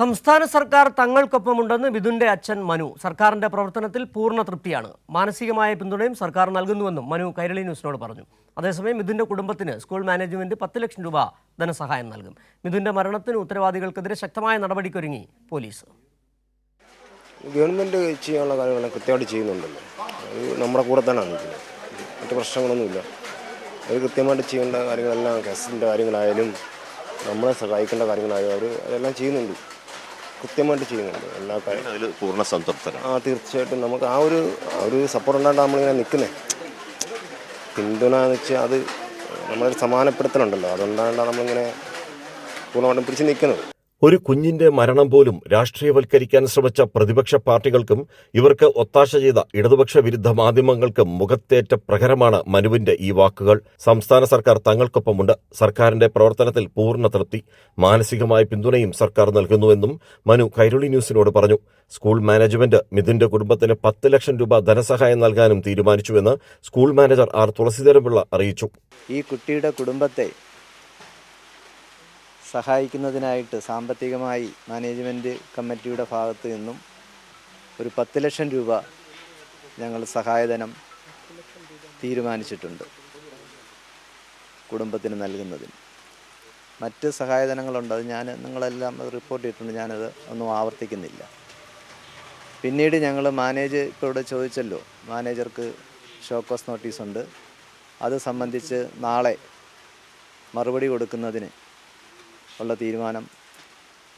സംസ്ഥാന സർക്കാർ തങ്ങൾക്കൊപ്പമുണ്ടെന്ന് മിഥുന്റെ അച്ഛൻ മനു. സർക്കാരിന്റെ പ്രവർത്തനത്തിൽ പൂർണ തൃപ്തിയാണ്. മാനസികമായ പിന്തുണയും സർക്കാർ നൽകുന്നുവെന്നും മനു കൈരളി ന്യൂസിനോട് പറഞ്ഞു. അതേസമയം മിഥുന്റെ കുടുംബത്തിന് സ്കൂൾ മാനേജ്മെന്റ് പത്ത് ലക്ഷം രൂപ ധനസഹായം നൽകും. മിഥുന്റെ മരണത്തിന് ഉത്തരവാദികൾക്കെതിരെ ശക്തമായ നടപടിക്കൊരുങ്ങി പോലീസ്. ഗവൺമെന്റ് ചെയ്യാനുള്ള കാര്യങ്ങളെ കൃത്യമായിട്ട് ചെയ്യുന്നുണ്ടല്ലോ. നമ്മുടെ കൂടെ തന്നെയാണ് മറ്റു പ്രശ്നങ്ങളൊന്നുമില്ല. അവർ കൃത്യമായിട്ട് ചെയ്യേണ്ട കാര്യങ്ങളെല്ലാം കേസിന്റെ കാര്യങ്ങളായാലും നമ്മളെ സഹായിക്കേണ്ട കാര്യങ്ങളായാലും അവർ അതെല്ലാം ചെയ്യുന്നുണ്ട്. കൃത്യമായിട്ട് ചെയ്യുന്നുണ്ട്. എല്ലാ കാര്യം അതിൽ പൂർണ സംതൃപ്തനാണ് ആ തീർച്ചയായിട്ടും നമുക്ക് ആ ഒരു ആ ഒരു സപ്പോർട്ട് ഉണ്ടായിട്ട് നമ്മളിങ്ങനെ നിൽക്കുന്നത് പിന്തുണ എന്ന് വെച്ചാൽ അത് നമ്മളൊരു സമാനപ്പെടുത്തലുണ്ടല്ലോ. അതുകൊണ്ടാണ് നമ്മളിങ്ങനെ പൂർണമായിട്ടും പിടിച്ച് നിൽക്കുന്നത് ഒരു കുഞ്ഞിന്റെ മരണം പോലും രാഷ്ട്രീയവൽക്കരിക്കാൻ ശ്രമിച്ച പ്രതിപക്ഷ പാർട്ടികൾക്കും ഇവർക്ക് ഒത്താശ ചെയ്ത ഇടതുപക്ഷ വിരുദ്ധ മാധ്യമങ്ങൾക്കും മുഖത്തേറ്റ പ്രഹരമാണ് മനുവിന്റെ ഈ വാക്കുകൾ. സംസ്ഥാന സർക്കാർ തങ്ങൾക്കൊപ്പമുണ്ട്. സർക്കാരിന്റെ പ്രവർത്തനത്തിൽ പൂർണ തൃപ്തി. മാനസികമായ പിന്തുണയും സർക്കാർ നൽകുന്നുവെന്നും മനു കൈരളി ന്യൂസിനോട് പറഞ്ഞു. സ്കൂൾ മാനേജ്മെന്റ് മിഥുന്റെ കുടുംബത്തിന് പത്ത് ലക്ഷം രൂപ ധനസഹായം നൽകാനും തീരുമാനിച്ചുവെന്ന് സ്കൂൾ മാനേജർ ആർ തുളസിധരപിള്ള അറിയിച്ചു. ഈ കുട്ടിയുടെ കുടുംബത്തെ സഹായിക്കുന്നതിനായിട്ട് സാമ്പത്തികമായി മാനേജ്മെന്റ് കമ്മിറ്റിയുടെ ഭാഗത്തു നിന്നും ഒരു പത്ത് ലക്ഷം രൂപ ഞങ്ങൾ സഹായധനം തീരുമാനിച്ചിട്ടുണ്ട് കുടുംബത്തിന് നൽകുന്നതിന്. മറ്റ് സഹായധനങ്ങളുണ്ട് അത് ഞാൻ നിങ്ങളെല്ലാം റിപ്പോർട്ട് ചെയ്തിട്ടുണ്ട് ഞാനത് ഒന്നും ആവർത്തിക്കുന്നില്ല. പിന്നീട് ഞങ്ങൾ മാനേജ് ചോദിച്ചല്ലോ മാനേജർക്ക് ഷോക്കോസ് നോട്ടീസുണ്ട് അത് സംബന്ധിച്ച് നാളെ മറുപടി കൊടുക്കുന്നതിന് ഉള്ള തീരുമാനം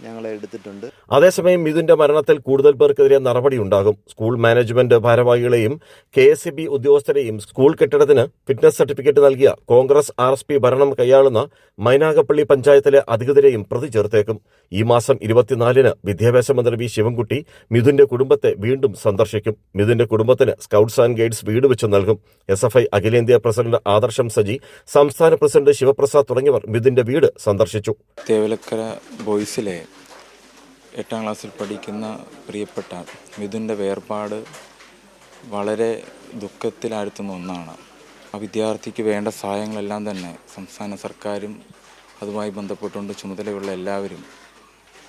ഞങ്ങൾ എടുത്തിട്ടുണ്ട്. അതേസമയം മിഥുന്റെ മരണത്തിൽ കൂടുതൽ പേർക്കെതിരെ നടപടി ഉണ്ടാകും. സ്കൂൾ മാനേജ്മെന്റ് ഭാരവാഹികളെയും കെ എസ് ബി ഉദ്യോഗസ്ഥരെയും സ്കൂൾ കെട്ടിടത്തിന് ഫിറ്റ്നസ് സർട്ടിഫിക്കറ്റ് നൽകിയ കോൺഗ്രസ് ആർ എസ് പി ഭരണം കൈയാളുന്ന മൈനാഗപ്പള്ളി പഞ്ചായത്തിലെ അധികൃതരെയും പ്രതി ചേർത്തേക്കും. ഈ മാസം ഇരുപത്തിനാലിന് വിദ്യാഭ്യാസ മന്ത്രി വി ശിവൻകുട്ടി മിഥുന്റെ കുടുംബത്തെ വീണ്ടും സന്ദർശിക്കും. മിഥുന്റെ കുടുംബത്തിന് സ്കൌട്ട്സ് ആൻഡ് ഗൈഡ്സ് വീട് വെച്ച് നൽകും. എസ് എഫ് ഐ അഖിലേന്ത്യാ പ്രസിഡന്റ് ആദർശം സജി സംസ്ഥാന പ്രസിഡന്റ് ശിവപ്രസാദ് തുടങ്ങിയവർ മിഥുന്റെ വീട് സന്ദർശിച്ചു. തേവലക്കര ബോയ്സിലെ എട്ടാം ക്ലാസ്സിൽ പഠിക്കുന്ന പ്രിയപ്പെട്ട മിഥുന്റെ വേർപാട് വളരെ ദുഃഖത്തിലാഴ്ത്തുന്ന ഒന്നാണ്. ആ വിദ്യാർത്ഥിക്ക് വേണ്ട സഹായങ്ങളെല്ലാം തന്നെ സംസ്ഥാന സർക്കാരും അതുമായി ബന്ധപ്പെട്ടുകൊണ്ട് ചുമതലയുള്ള എല്ലാവരും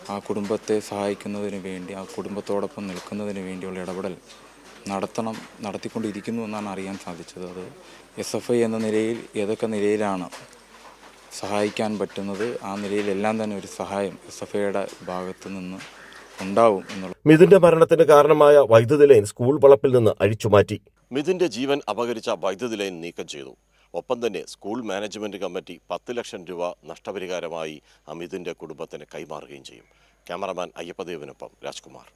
ആ കുടുംബത്തെ സഹായിക്കുന്നതിന് വേണ്ടി ആ കുടുംബത്തോടൊപ്പം നിൽക്കുന്നതിന് വേണ്ടിയുള്ള ഇടപെടൽ നടത്തണം നടത്തിക്കൊണ്ടിരിക്കുന്നു എന്നാണ് അറിയാൻ സാധിച്ചത്. അത് എസ് എഫ് ഐ എന്ന നിലയിൽ ഏതൊക്കെ നിലയിലാണ് സഹായിക്കാൻ പറ്റുന്നത് ആ നിലയിലെല്ലാം തന്നെ ഒരു സഹായം എസ് എഫ് ഐയുടെ ഭാഗത്തു നിന്ന് ഉണ്ടാവും എന്നുള്ളത് മിഥുന്റെ മരണത്തിന് കാരണമായ വൈദ്യുതി ലൈൻ സ്കൂൾ വളപ്പിൽ നിന്ന് അഴിച്ചുമാറ്റി മിഥുന്റെ ജീവൻ അപകരിച്ച വൈദ്യുതി ലൈൻ നീക്കം ചെയ്തു. ഒപ്പം തന്നെ സ്കൂൾ മാനേജ്മെന്റ് കമ്മിറ്റി പത്ത് ലക്ഷം രൂപ നഷ്ടപരിഹാരമായി അമിതിന്റെ കുടുംബത്തിന് കൈമാറുകയും ചെയ്യും. ക്യാമറമാൻ അയ്യപ്പദേവിനൊപ്പം രാജ്കുമാർ.